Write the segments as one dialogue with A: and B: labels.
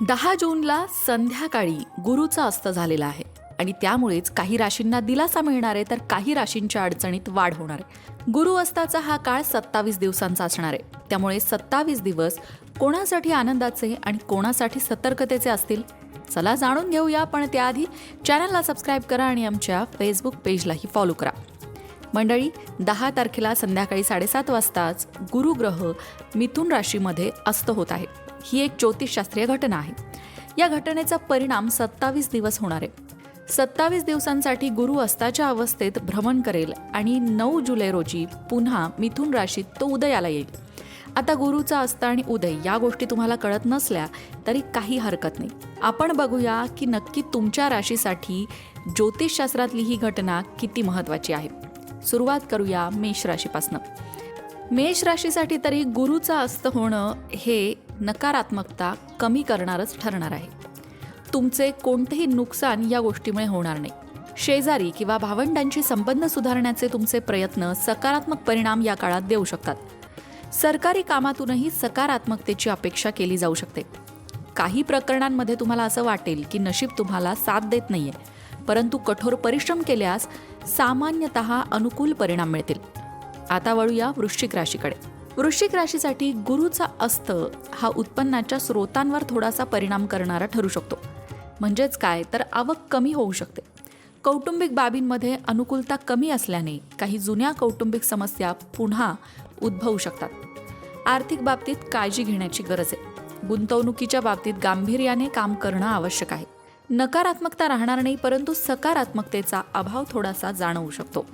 A: दहा जूनला संध्याकाळी गुरुचा अस्त झालेला आहे आणि त्यामुळेच काही राशींना दिलासा मिळणार आहे तर काही राशींच्या अडचणीत वाढ होणार आहे. गुरु अस्ताचा हा काळ सत्तावीस दिवसांचा असणार आहे. त्यामुळे सत्तावीस दिवस कोणासाठी आनंदाचे आणि कोणासाठी सतर्कतेचे असतील चला जाणून घेऊया. पण त्याआधी चॅनलला सबस्क्राईब करा आणि आमच्या फेसबुक पेजलाही फॉलो करा. मंडळी दहा तारखेला संध्याकाळी साडेसात वाजताच गुरुग्रह मिथुन राशीमध्ये अस्त होत आहे. ही एक ज्योतिषशास्त्रीय घटना आहे. या घटनेचा परिणाम सत्तावीस दिवस होणार आहे. सत्तावीस दिवसांसाठी गुरु अस्ताच्या अवस्थेत भ्रमण करेल आणि नऊ जुलै रोजी पुन्हा मिथुन राशीत तो उदयाला येईल. आता गुरुचा अस्त आणि उदय या गोष्टी तुम्हाला कळत नसल्या तरी काही हरकत नाही. आपण बघूया की नक्की तुमच्या राशीसाठी ज्योतिषशास्त्रातली ही घटना किती महत्त्वाची आहे. सुरुवात करूया मेष राशीपासनं. मेष राशीसाठी तरी गुरुचा अस्त होणं हे नकारात्मकता कमी करणारच ठरणार आहे. तुमचे कोणतेही नुकसान या गोष्टीमुळे होणार नाही. शेजारी किंवा भावंडांशी संबंध सुधारण्याचे तुमचे प्रयत्न सकारात्मक परिणाम या काळात देऊ शकतात. सरकारी कामातूनही सकारात्मकतेची अपेक्षा केली जाऊ शकते. काही प्रकरणांमध्ये तुम्हाला असं वाटेल की नशीब तुम्हाला साथ देत नाहीये परंतु कठोर परिश्रम केल्यास सामान्यतः अनुकूल परिणाम मिळतील. आता वळूया वृश्चिक राशीकडे. वृश्चिक राशीसाठी गुरुचा अस्त हा उत्पन्नाच्या स्रोतांवर थोडासा परिणाम करणारा ठरू शकतो. म्हणजेच काय? तर आवक कमी होऊ शकते. कौटुंबिक बाबींमध्ये अनुकूलता कमी असल्याने काही जुन्या कौटुंबिक समस्या पुन्हा उद्भवू शकतात. आर्थिक बाबतीत काळजी घेण्याची गरज आहे. गुंतवणुकीच्या बाबतीत गांभीर्याने काम करणं आवश्यक आहे. नकारात्मकता राहणार नाही परंतु सकारात्मकतेचा अभाव थोडासा जाणवू शकतो.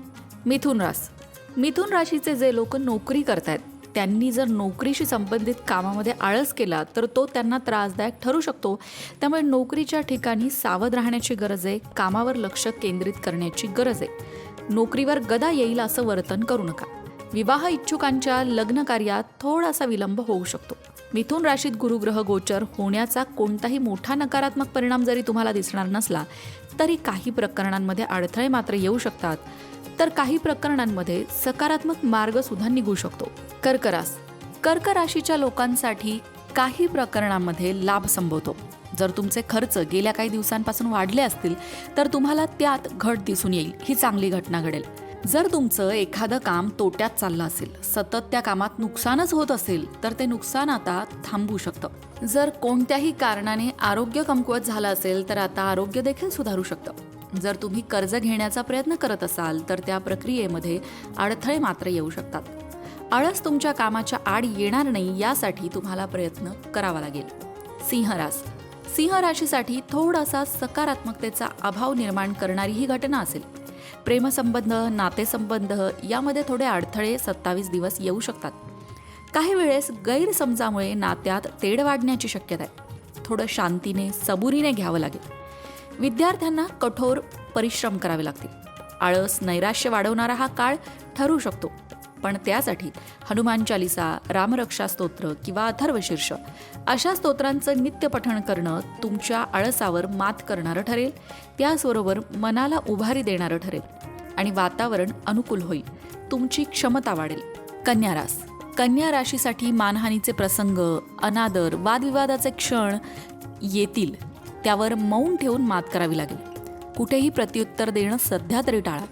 A: मिथुन रास मिथुन राशीचे जे लोक नोकरी करतायत त्यांनी जर नोकरीशी संबंधित कामामध्ये आळस केला तर तो त्यांना त्रासदायक ठरू शकतो. त्यामुळे नोकरीच्या ठिकाणी सावध राहण्याची गरज आहे कामावर लक्ष केंद्रित करण्याची गरज आहे. नोकरीवर गदा येईल असं वर्तन करू नका. विवाह इच्छुकांच्या लग्न कार्यात थोडासा विलंब होऊ शकतो. मिथुन राशीत गुरुग्रह गोचर होण्याचा कोणताही मोठा नकारात्मक परिणाम जरी तुम्हाला दिसणार नसला तरी काही प्रकरणांमध्ये अडथळे मात्र येऊ शकतात. तर काही प्रकरणांमध्ये सकारात्मक मार्ग सुद्धा निघू शकतो. कर्करास. कर्क राशीच्या लोकांसाठी काही प्रकरणांमध्ये लाभ संभवतो. जर तुमचे खर्च गेल्या काही दिवसांपासून वाढले असतील तर तुम्हाला त्यात घट दिसून येईल. ही चांगली घटना घडेल. जर तुमचं एखादं काम तोट्यात चाललं असेल सतत त्या कामात नुकसानच होत असेल तर ते नुकसान आता थांबू शकतं. जर कोणत्याही कारणाने आरोग्य कमकुवत झालं असेल तर आता आरोग्य देखील सुधारू शकतं. जर तुम्ही कर्ज घेण्याचा प्रयत्न करत असाल तर त्या प्रक्रियेमध्ये अडथळे मात्र येऊ शकतात. आळस तुमच्या कामाच्या आड येणार नाही यासाठी तुम्हाला प्रयत्न करावा लागेल. सिंहरास सिंह राशीसाठी थोडासा सकारात्मकतेचा अभाव निर्माण करणारी ही घटना असेल. प्रेमसंबंध नातेसंबंध यामध्ये थोडे अडथळे सत्तावीस दिवस येऊ शकतात. काही वेळेस गैरसमजामुळे नात्यात तेढ वाढण्याची शक्यता आहे. थोडं शांतीने सबुरीने घ्यावं लागेल. विद्यार्थ्यांना कठोर परिश्रम करावे लागतील. आळस नैराश्य वाढवणारा हा काळ ठरू शकतो. पण त्यासाठी हनुमान चालिसा रामरक्षा स्तोत्र किंवा अथर्वशीर्ष अशा स्तोत्रांचं नित्य पठण करणं तुमच्या आळसावर मात करणारं ठरेल. त्याचबरोबर मनाला उभारी देणारं ठरेल. आणि वातावरण अनुकूल होईल. तुमची क्षमता वाढेल. कन्या रास. कन्या राशीसाठी मानहानीचे प्रसंग अनादर वादविवादाचे क्षण येतील. त्यावर मौन ठेवून मात करावी लागेल. कुठेही प्रत्युत्तर देणं सध्या तरी टाळा.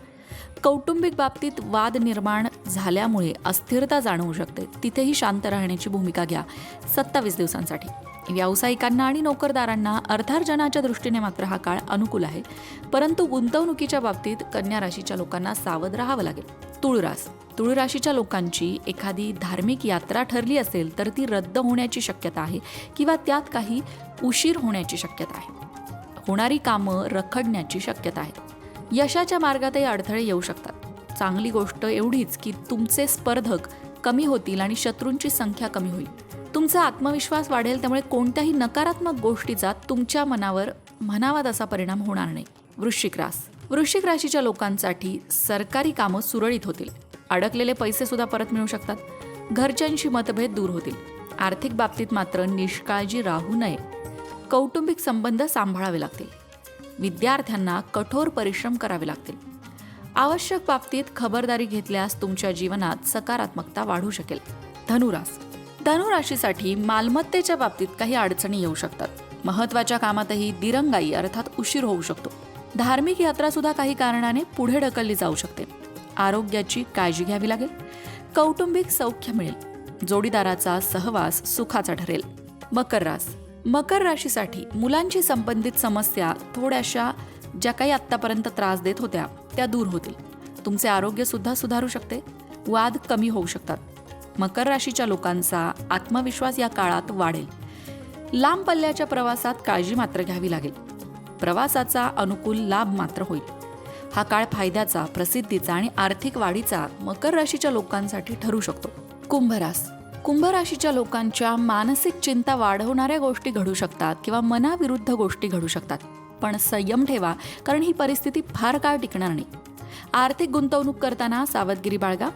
A: कौटुंबिक बाबतीत वाद निर्माण झाल्यामुळे अस्थिरता जाणवू शकते. तिथेही शांत राहण्याची भूमिका घ्या. सत्तावीस दिवसांसाठी. व्यावसायिकांना आणि नोकरदारांना अर्थार्जनाच्या दृष्टीने मात्र हा काळ अनुकूल आहे. परंतु गुंतवणुकीच्या बाबतीत कन्या राशीच्या लोकांना सावध राहावं लागेल. तुळरास. तुळ राशीच्या लोकांची एखादी धार्मिक यात्रा ठरली असेल तर ती रद्द होण्याची शक्यता आहे किंवा त्यात काही उशीर होण्याची शक्यता आहे. होणारी कामं रखडण्याची शक्यता आहे. यशाच्या मार्गातही अडथळे येऊ शकतात. चांगली गोष्ट एवढीच की तुमचे स्पर्धक कमी होतील आणि शत्रूंची संख्या कमी होईल. तुमचा आत्मविश्वास वाढेल त्यामुळे कोणत्याही नकारात्मक गोष्टीचा तुमच्या मनावर म्हणावा तसा परिणाम होणार नाही. वृश्चिक रास. वृश्चिक राशीच्या लोकांसाठी सरकारी कामं सुरळीत होतील. अडकलेले पैसे सुद्धा परत मिळू शकतात. घरच्यांशी मतभेद दूर होतील. आर्थिक बाबतीत मात्र निष्काळजी राहू नये. कौटुंबिक संबंध सांभाळावे लागतील. विद्यार्थ्यांना कठोर परिश्रम करावे लागतील. आवश्यक बाबतीत खबरदारी घेतल्यास तुमच्या जीवनात सकारात्मकता वाढू शकेल. धनुरास. धनुराशीसाठी मालमत्तेच्या बाबतीत काही अडचणी येऊ शकतात. महत्त्वाच्या कामातही दिरंगाई अर्थात उशीर होऊ शकतो. धार्मिक यात्रा सुद्धा काही कारणाने पुढे ढकलली जाऊ शकते. आरोग्याची काळजी घ्यावी लागेल. कौटुंबिक सौख्य मिळेल. जोडीदाराचा सहवास सुखाचा ठरेल. मकर रास. मकर राशीसाठी मुलांशी संबंधित समस्या थोड्याशा ज्या काही आत्तापर्यंत त्रास देत होत्या त्या दूर होतील. तुमचे आरोग्य सुद्धा सुधारू शकते. वाद कमी होऊ शकतात. मकर राशीच्या लोकांचा आत्मविश्वास या काळात वाढेल. लांब पल्ल्याच्या प्रवासात काळजी मात्र घ्यावी लागेल. प्रवासाचा अनुकूल लाभ मात्र होईल. हा काळ फायद्याचा प्रसिद्धीचा आणि आर्थिक वाढीचा मकर राशीच्या लोकांसाठी ठरू शकतो. कुंभरास कुंभ राशीच्या लोकांच्या मानसिक चिंता वाढवणाऱ्या गोष्टी घडू शकतात किंवा मनाविरुद्ध गोष्टी घडू शकतात. पण संयम ठेवा कारण ही परिस्थिती फार काळ टिकणार नाही. आर्थिक गुंतवणूक करताना सावधगिरी बाळगा.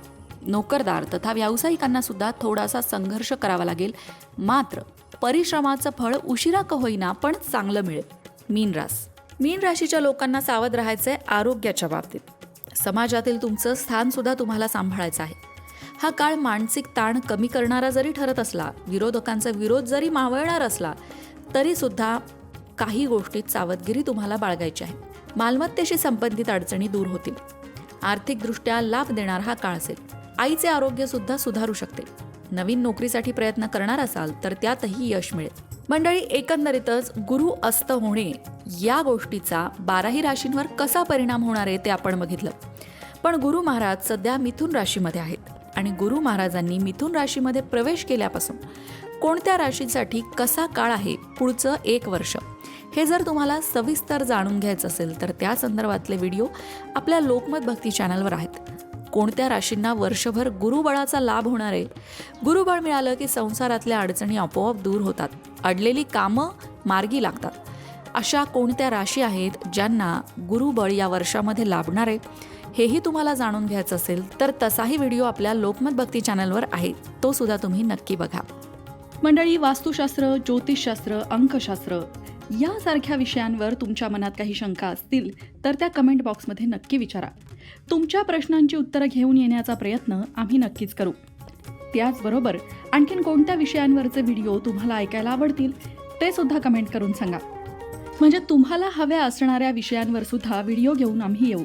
A: नोकरदार तथा व्यावसायिकांना सुद्धा थोडासा संघर्ष करावा लागेल. मात्र परिश्रमाचं फळ उशिरा का होईना पण चांगलं मिळेल. मीन रास. मीन राशीच्या लोकांना सावध राहायचंय आरोग्याच्या बाबतीत. समाजातील तुमचं स्थानसुद्धा तुम्हाला सांभाळायचं आहे. हा काळ मानसिक ताण कमी करणारा जरी ठरत असला विरोधकांचा विरोध जरी मावळणार असला तरी सुद्धा काही गोष्टीत सावधगिरी तुम्हाला बाळगायची आहे. मालमत्तेशी संबंधित अडचणी दूर होतील. आर्थिकदृष्ट्या लाभ देणार हा काळ असेल. आईचे आरोग्य सुद्धा सुधारू शकते. नवीन नोकरीसाठी प्रयत्न करणार असाल तर त्यातही यश मिळेल. मंडळी एकंदरीतच गुरु अस्त होणे या गोष्टीचा बाराही राशींवर कसा परिणाम होणार आहे ते आपण बघितलं. पण गुरु महाराज सध्या मिथुन राशीमध्ये आहेत. आणि गुरु महाराजांनी मिथुन राशीमध्ये प्रवेश केल्यापासून कोणत्या राशीसाठी कसा काळ आहे पुढचं एक वर्ष? हे जर तुम्हाला सविस्तर जाणून घ्यायचं असेल तर त्या संदर्भातले व्हिडिओ आपल्या लोकमत भक्ती चॅनलवर आहेत. कोणत्या राशींना वर्षभर गुरुबळाचा लाभ होणार आहे? गुरुबळ मिळालं की संसारातल्या अडचणी आपोआप दूर होतात. अडलेली कामं मार्गी लागतात. अशा कोणत्या राशी आहेत ज्यांना गुरुबळ या वर्षामध्ये लाभणार आहे? हेही तुम्हाला जाणून घ्यायचं असेल तर तसाही व्हिडिओ आपल्या लोकमत भक्ती चॅनलवर आहे. तो सुद्धा तुम्ही नक्की बघा.
B: मंडळी वास्तुशास्त्र ज्योतिषशास्त्र अंकशास्त्र यासारख्या विषयांवर तुमच्या मनात काही शंका असतील तर त्या कमेंट बॉक्समध्ये नक्की विचारा. तुमच्या प्रश्नांची उत्तरं घेऊन येण्याचा प्रयत्न आम्ही नक्कीच करू. त्याचबरोबर आणखीन कोणत्या विषयांवरचे व्हिडिओ तुम्हाला ऐकायला आवडतील ते सुद्धा कमेंट करून सांगा. म्हणजे तुम्हाला हव्या असणाऱ्या विषयांवर सुद्धा व्हिडिओ घेऊन आम्ही येऊ.